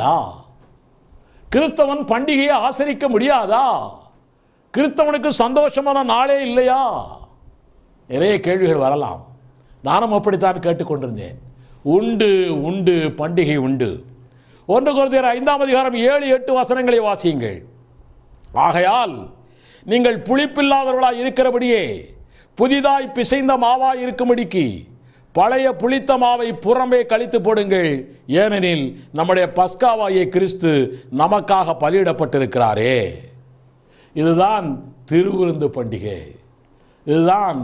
முடியாதா கிறிஸ்தவன் பண்டிகையை ஆசரிக்க முடியாதா? கிறிஸ்தவனுக்கு சந்தோஷமான நாளே இல்லையா? நிறைய கேள்விகள் வரலாம். நானும் அப்படித்தான் கேட்டுக்கொண்டிருந்தேன். உண்டு உண்டு பண்டிகை உண்டு. ஒன்று குருதியர் ஐந்தாம் அதிகாரம் ஏழு எட்டு வசனங்களை வாசியுங்கள். ஆகையால் நீங்கள் புளிப்பில்லாதவர்களாக இருக்கிறபடியே புதிதாய் பிசைந்த மாவாய் இருக்கும்படிக்கு பழைய புளித்த மாவை புறம்பே கழித்து போடுங்கள். ஏனெனில் நம்முடைய பஸ்காவாகிய கிறிஸ்து நமக்காக பலியிடப்பட்டிருக்கிறாரே. இதுதான் திருவிருந்து பண்டிகை. இதுதான்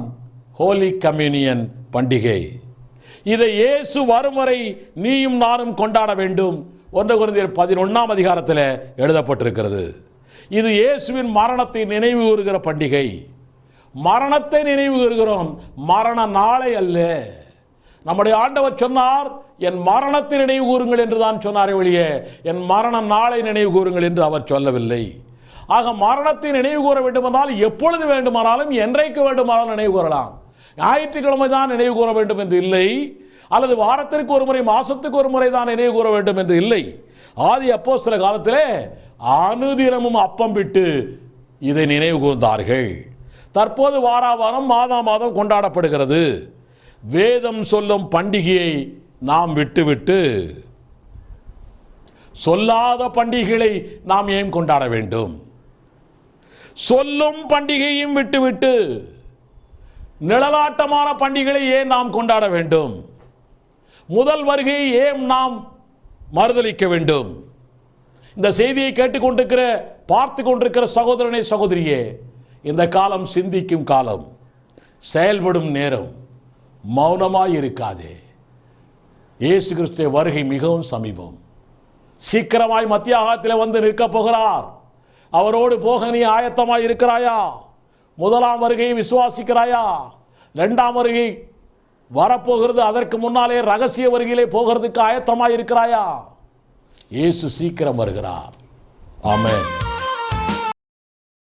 ஹோலி கம்யூனியன் பண்டிகை. இதை இயேசு வரும் வரை நீயும் நானும் கொண்டாட வேண்டும். ஒன்று குழந்தையர் பதினொன்றாம் அதிகாரத்தில் எழுதப்பட்டிருக்கிறது. இது இயேசுவின் மரணத்தை நினைவு கூறுகிற பண்டிகை. மரணத்தை நினைவு கூறுகிறோம். மரண நாளை அல்ல. நம்முடைய ஆண்டவர் சொன்னார் என் மரணத்தை நினைவு கூறுங்கள் என்று தான் சொன்னாரே ஒழிய என் மரண நாளை நினைவு கூறுங்கள் என்று அவர் சொல்லவில்லை. ஆக மரணத்தை நினைவு கூற வேண்டுமென்றால் எப்பொழுது வேண்டுமானாலும் என்றைக்கு வேண்டுமானாலும் நினைவு கூறலாம். ஞாயிற்றுக்கிழமை தான் நினைவு கூற வேண்டும் என்று இல்லை. அல்லது வாரத்திற்கு ஒரு முறை மாசத்துக்கு ஒரு முறை தான் நினைவு கூற வேண்டும் என்று இல்லை. ஆதி அப்போ சில காலத்திலே அனுதினமும் அப்பம் விட்டு இதை நினைவு கூர்ந்தார்கள். தற்போது வாரா வாரம் மாதா மாதம் கொண்டாடப்படுகிறது. வேதம் சொல்லும் பண்டிகையை நாம் விட்டுவிட்டு சொல்லாத பண்டிகைகளை நாம் ஏன் கொண்டாட வேண்டும்? சொல்லும் பண்டிகையும் விட்டுவிட்டு நிழலாட்டமான பண்டிகைகளை ஏன் நாம் கொண்டாட வேண்டும்? முதல் வருகையை ஏன் நாம் மறுதலிக்க வேண்டும்? இந்த செய்தியை கேட்டுக்கொண்டிருக்கிற பார்த்து கொண்டிருக்கிற சகோதரனை சகோதரியே இந்த காலம் சிந்திக்கும் காலம் செயல்படும் நேரம். மௌனமாய் இருக்காதே இயேசு கிறிஸ்துவ வருகை மிகவும் சமீபம். சீக்கிரமாய் மத்திய ஆகத்தில் வந்து நிற்கப் போகிறார். அவரோடு போக நீ ஆயத்தமாய் இருக்கிறாயா? முதலாம் வருகையை விசுவாசிக்கிறாயா? ரெண்டாம் வருகை வரப்போகிறது அதற்கு முன்னாலே ரகசிய வருகையிலே போகிறதுக்கு ஆயத்தமாக இருக்கிறாயா? இயேசு சீக்கிரம் வருகிறார். ஆமேன்.